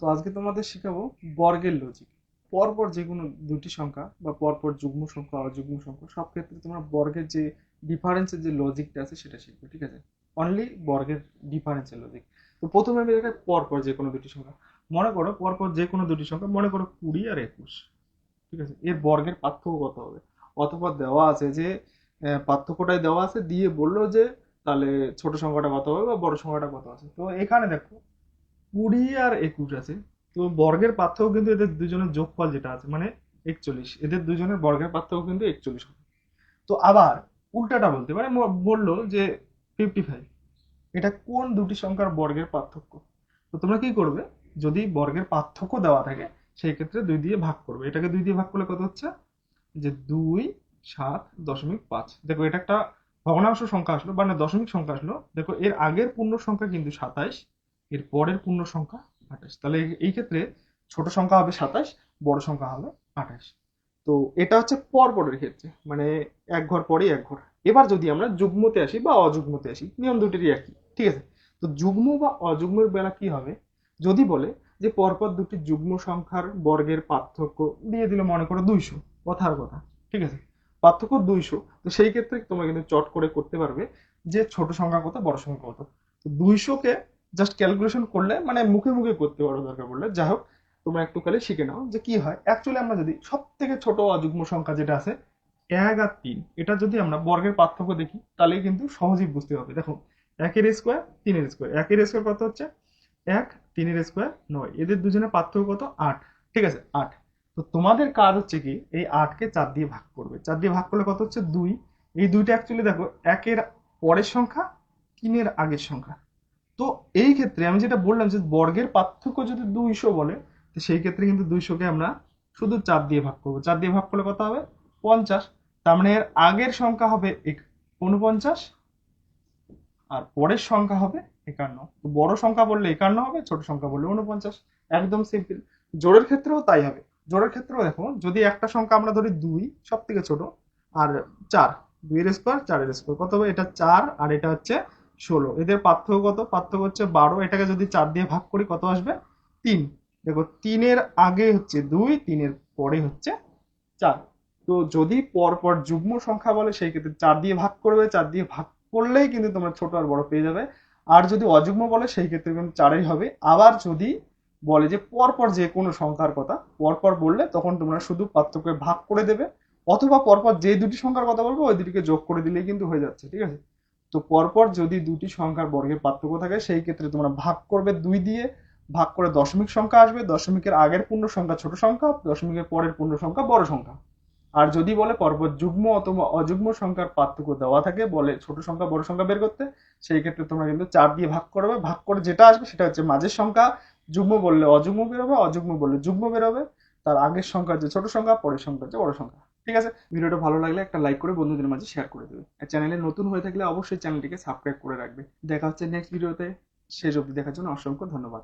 তো আজকে তোমাদের শেখাবো বর্গের লজিক পরপর যে কোনো দুটি সংখ্যা বা পরপর যুগ্ম সংখ্যা, অযুগ্ম সংখ্যা, সব ক্ষেত্রে তোমরা বর্গের যে ডিফারেন্সের যে লজিকটা আছে সেটা শিখবে, ঠিক আছে? অনলি বর্গের ডিফারেন্সের লজিক তো প্রথমে আমি দেখাই পরপর যে কোনো দুটি সংখ্যা। মনে করো পরপর যে কোনো দুটি সংখ্যা, মনে করো কুড়ি আর একুশ, ঠিক আছে? এর বর্গের পার্থক্য কত হবে? অথবা দেওয়া আছে যে পার্থক্যটাই দেওয়া আছে, দিয়ে বলল যে তাহলে ছোট সংখ্যাটা কত হবে বা বড় সংখ্যাটা কত আছে? তো এখানে দেখো কুড়ি আর একুশ আছে। তো বর্গের পার্থক্য কিন্তু এদের দুজনের যোগফল যেটা আছে মানে একচল্লিশ। এদের দুজনের বর্গের পার্থক্য কিন্তু একচল্লিশ হবে। তো আবার উল্টাটা বলতে পারে, ম- বলল যে ফিফটি ফাইভ এটা কোন দুটি সংখ্যার বর্গের পার্থক্য? তো তোমরা কি করবে? যদি বর্গের পার্থক্য দেওয়া থাকে, সেই ক্ষেত্রে দুই দিয়ে ভাগ করবে। এটাকে দুই দিয়ে ভাগ করলে কত হচ্ছে? যে দুই সাত দশমিক পাঁচ। দেখো, এটা একটা ভগ্নাংশ সংখ্যা আসলো বা না দশমিক সংখ্যা আসলো। দেখো, এর আগের পূর্ণ সংখ্যা কিন্তু সাতাইশ এর পরের পূর্ণ সংখ্যা আঠাশ। তাহলে এই- ক্ষেত্রে ছোট সংখ্যা হবে সাতাশ, বড় সংখ্যা হবে আঠাশ। তো এটা হচ্ছে পরপরের ক্ষেত্রে মানে এক ঘর পরে এক ঘর। এবার যদি আমরা যুগ্মতে আসি বা অযুগ্মতে আসি, নিয়ম দুটিরই একই, ঠিক আছে? তো যুগ্ম বা অযুগ্মের বেলা কি হবে? যদি বলে যে পরপর দুটি যুগ্ম সংখ্যার বর্গের পার্থক্য দিয়ে দিল মনে করো দুইশো, কথার কথা, ঠিক আছে? পার্থক্য দুইশো, তো সেই ক্ষেত্রে তোমরা কিন্তু চট করে করতে পারবে যে ছোট সংখ্যা কত, বড় সংখ্যা কত। তো দুইশোকে জাস্ট ক্যালকুলেশন করলে মানে মুখে মুখে করতে পারো দরকার পড়লে। যাই হোক, তোমরা একটু খালি শিখে নাও যে কি হয়। অ্যাকচুয়ালি আমরা যদি সব থেকে ছোট অযুগ্ম সংখ্যা যেটা আছে, এক আর তিন, এটা যদি আমরা বর্গের পার্থক্য দেখি তাহলে কিন্তু সহজেই বুঝতে হবে। দেখো, একের স্কোয়ার তিনের স্কোয়ার একের স্কোয়ার কত হচ্ছে? এক, তিনের স্কোয়ার নয়। এদের দুজনের পার্থক্য কত? আট। ঠিক আছে, আট। তো তোমাদের কাজ হচ্ছে কি? এই আটকে চার দিয়ে ভাগ করবে। চার দিয়ে ভাগ করলে কত হচ্ছে? দুই। এই দুইটা অ্যাকচুয়ালি দেখো, একের পরের সংখ্যা, তিনের আগের সংখ্যা। এই ক্ষেত্রে আমি যেটা বললাম যে বর্গের পার্থক্য যদি দুইশো বলে, তো সেই ক্ষেত্রে কিন্তু দুইশোকে আমরা শুধু চার দিয়ে ভাগ করব। চার দিয়ে ভাগ করলে কত হবে? পঞ্চাশ। তার মানে এর আগের সংখ্যা হবে উনপঞ্চাশ আর পরের সংখ্যা হবে একান্ন। তো বড় সংখ্যা বললে একান্ন হবে, ছোট সংখ্যা বললে উনপঞ্চাশ। একদম সিম্পল। জোরের ক্ষেত্রেও তাই হবে। জোরের ক্ষেত্রেও দেখো, যদি একটা সংখ্যা আমরা ধরি দুই সব থেকে ছোট, আর চার, দুইয়ের স্কোয়ার চারের স্কোয়ার কত হবে? এটা চার আর এটা হচ্ছে ষোলো। এদের পার্থক্য কত? পার্থক্য হচ্ছে বারো। এটাকে যদি চার দিয়ে ভাগ করি, কত আসবে? তিন। দেখো, তিনের আগে হচ্ছে দুই, তিনের পরে হচ্ছে চার। তো যদি পরপর যুগ্ম সংখ্যা বলে, সেই ক্ষেত্রে চার দিয়ে ভাগ করবে। চার দিয়ে ভাগ করলেই কিন্তু তোমরা ছোট আর বড় পেয়ে যাবে। আর যদি অযুগ্ম বলে, সেই ক্ষেত্রে কিন্তু চারই হবে। আবার যদি বলে যে পরপর যে কোনো সংখ্যার কথা, পরপর বললে তখন তোমরা শুধু পার্থক্যে ভাগ করে দেবে। অথবা পরপর যে দুটি সংখ্যার কথা বলব, ওই দুটিকে যোগ করে দিলেই কিন্তু হয়ে যাচ্ছে, ঠিক আছে? তো পরপর যদি দুটি সংখ্যার বর্গের পার্থক্য থাকে, সেই ক্ষেত্রে তোমরা ভাগ করবে দুই দিয়ে, ভাগ করে দশমিক সংখ্যা আসবে, দশমিকের আগের পূর্ণ সংখ্যা ছোট সংখ্যা, দশমিকের পরের পূর্ণ সংখ্যা বড় সংখ্যা। আর যদি বলে পরপর যুগ্ম অথবা অযুগ্ম সংখ্যার পার্থক্য দেওয়া থাকে, বলে ছোট সংখ্যা, বড় সংখ্যা বের করতে, সেই ক্ষেত্রে তোমরা কিন্তু চার দিয়ে ভাগ করবে। ভাগ করে যেটা আসবে সেটা হচ্ছে মাঝের সংখ্যা। যুগ্ম বললে অযুগ্ম বেরোবে অযুগ্ম বললে যুগ্ম বেরোবে তার আগের সংখ্যা হচ্ছে ছোট সংখ্যা, পরের সংখ্যা হচ্ছে বড় সংখ্যা। ঠিক আছে? ভিডিওটা ভালো লাগলে একটা লাইক করে বন্ধুদের মাঝে শেয়ার করে দেবে। আর চ্যানেলে নতুন হয়ে থাকলে অবশ্যই চ্যানেলটিকে সাবস্ক্রাইব করে রাখবে। দেখা হচ্ছে নেক্সট ভিডিওতে শেষ অবধি দেখার জন্য অসংখ্য ধন্যবাদ।